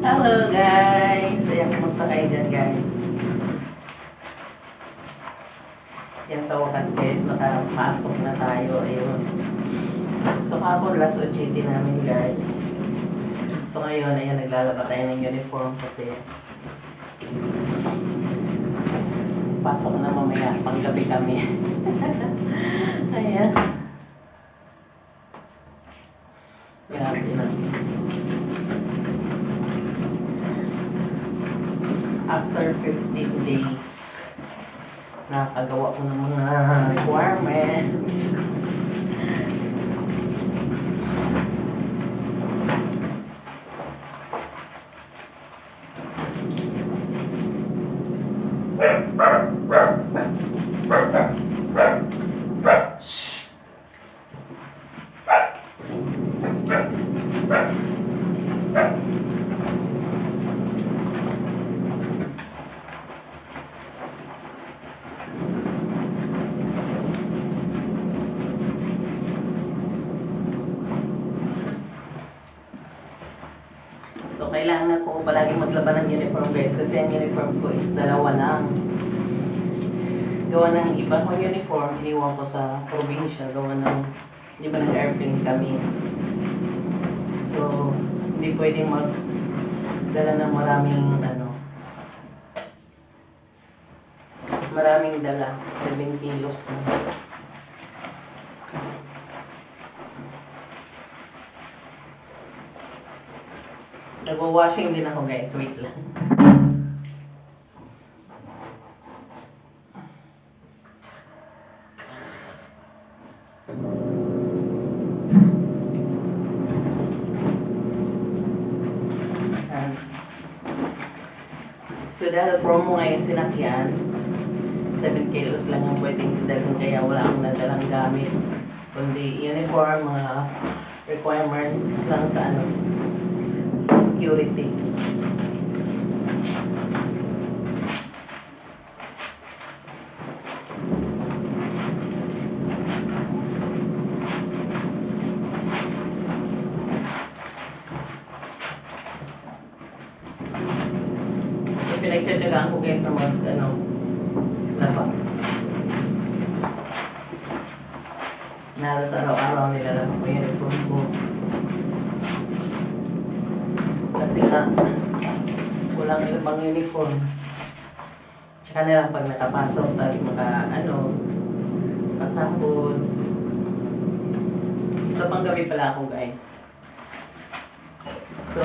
Hello guys! Ayan, kumusta kayo dyan guys? Yan sa wakas guys, nakapasok na tayo. Ayun. So kapon last OJT namin guys. So ngayon, ayan, naglalaba tayo ng uniform kasi pasok na mamaya, panggabi kami. ayan. After 15 days, nakagawa ko ng mga requirements. kailangan ko palagi maglaban ng uniform guys kasi ang uniform ko is dalawa lang. Gawa ng iba kong uniform, iniwan ko sa probinsya. Gawa ng, di ba nag-airplane kami. So, hindi pwedeng magdala ng maraming ano, maraming dala. 7 kilos na. Nagwa-washing din ako guys, wait lang. Ayan. So dahil promo ngayon sinakyan, 7 kilos lang ang pwedeng dalhin kaya wala akong nadalang gamit. Kundi uniform, mga requirements lang sa ano, security. So, pinagtsatsagaan ko guys na mag, ano, laba. Naras araw-araw nilalaba ko yung uniform ko. Kasi nga, walang ibang uniform. Tsaka na lang pag nakapasok, tapos maka, ano, pasahod. So, panggabi pala ako, guys. So,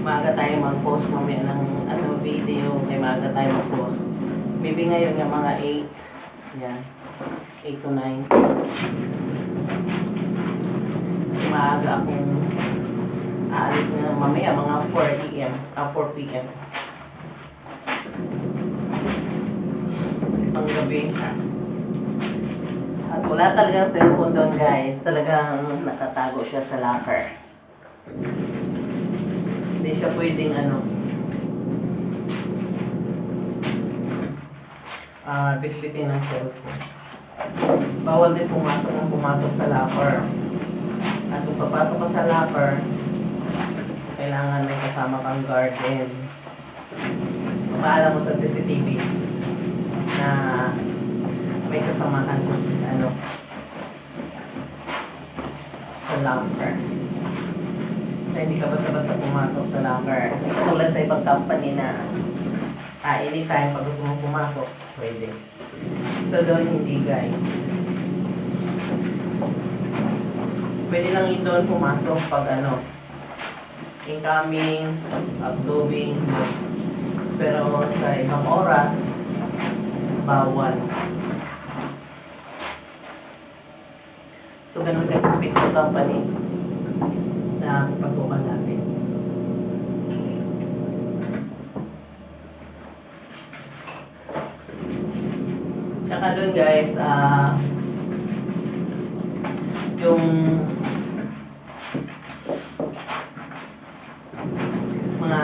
maaga tayo mag-post mamaya ng ano, video. May maaga tayo mag-post. Maybe ngayon nga mga 8. Yan. 8 to 9. Kasi maaga akong aalis na mamaya mga 4 a.m. Ah, 4 p.m. Kasi panggabi. At wala talagang cellphone doon guys. Talagang nakatago siya sa locker. Hindi siya pwedeng ano. Ah, bitbitin ng cellphone. Bawal din pumasok ng pumasok sa locker. At kung papasok ka sa locker, kailangan may kasama kang guard din. Paalam mo sa CCTV na may sasamahan sa ano sa locker. So, hindi ka basta-basta pumasok sa locker. Tulad sa ibang company na ah, anytime pag gusto mong pumasok, pwede. So, doon hindi guys. Pwede lang yun doon pumasok pag ano, incoming, outgoing, pero sa ibang oras, bawal. So, ganun kagupit yung company na pasukan natin. Tsaka dun guys, ah, yung mga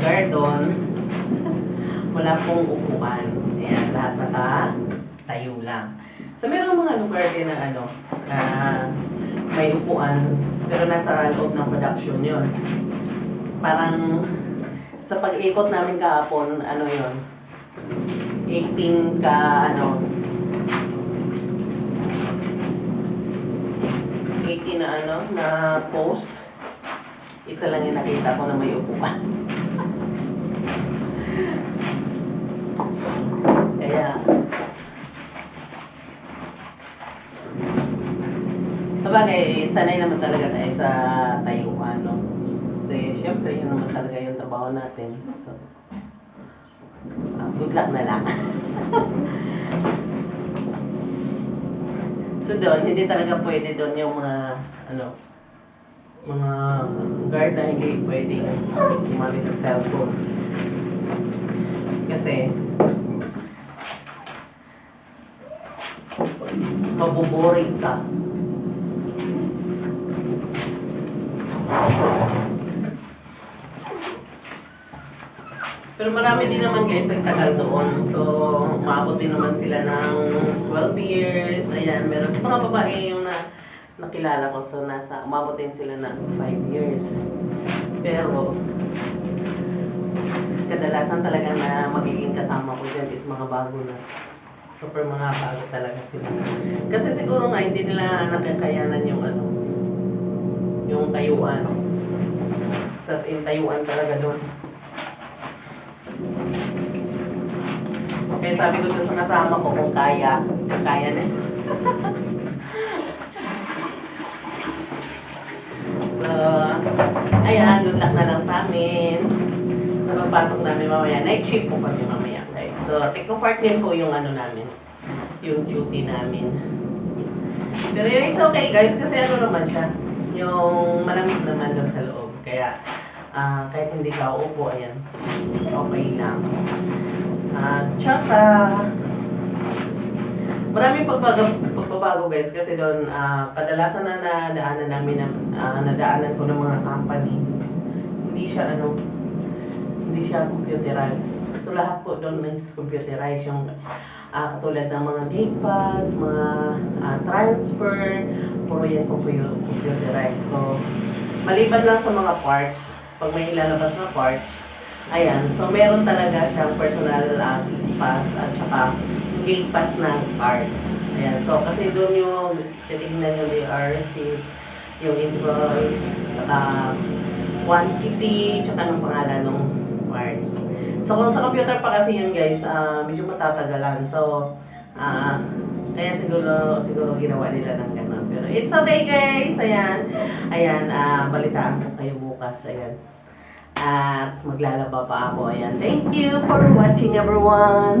gardon, wala pong upuan. Ayan, lahat naka tayo lang. So, meron mga lugar din na ano, na may upuan, pero nasa loob ng production yon parang sa pag-ikot namin kahapon, ano yon 18 ka, ano, 18 na ano, na post. Isa lang yung nakita ko na may upuan. Kaya, Sabagay, sanay naman talaga tayo sa tayuan, no? Kasi, syempre, yun naman talaga yung trabaho natin. So, ah, good luck na lang. so, doon, hindi talaga pwede doon yung mga, ano, mga guard na hindi pwedeng gumamit ng cellphone. Kasi, mabuboring ka. Pero marami din naman guys ang tagal doon. So, umabot din naman sila ng 12 years. Ayan, meron mga babae yung na, nakilala ko. So, nasa, umabot din sila ng 5 years. Pero, kadalasan talaga na magiging kasama ko dyan is mga bago na. Super mga bago talaga sila. Kasi siguro nga, hindi nila nakakayanan yung ano, yung tayuan. Sas in tayuan talaga doon. Kaya sabi ko dun sa kasama ko kung kaya, kaya na. so, ayan, good luck na lang sa amin. Sa pagpasok namin mamaya, night shift po kami mamaya. So, techno part din po yung ano namin, yung duty namin. Pero yung it's okay guys, kasi ano naman siya, yung malamig naman doon sa loob. Kaya, ah, kahit hindi ka uupo, ayan, okay lang. At tsaka, maraming pagbago, pagbabago guys kasi doon, ah, kadalasan na nadaanan namin, na, ah, nadaanan ko ng mga company, hindi siya ano, hindi siya computerized. So lahat po doon is computerized yung ah, katulad ng mga gate pass, mga ah, transfer, puro yan compu- computerized. So, maliban lang sa mga parts, pag may ilalabas na parts, ayan, so meron talaga siyang personal uh, gate pass at saka gate pass ng parts. Ayan, so kasi doon yung titignan yung DRC, yung invoice, saka quantity, tsaka ng pangalan ng. So kung sa computer pa kasi yun guys, ah, medyo matatagalan. So, ah, kaya siguro, siguro ginawa nila ng ganun. Pero it's okay guys, ayan. Ayan, ah, balitaan ko kayo bukas, ayan. At maglalaba pa ako, ayan. Thank you for watching everyone.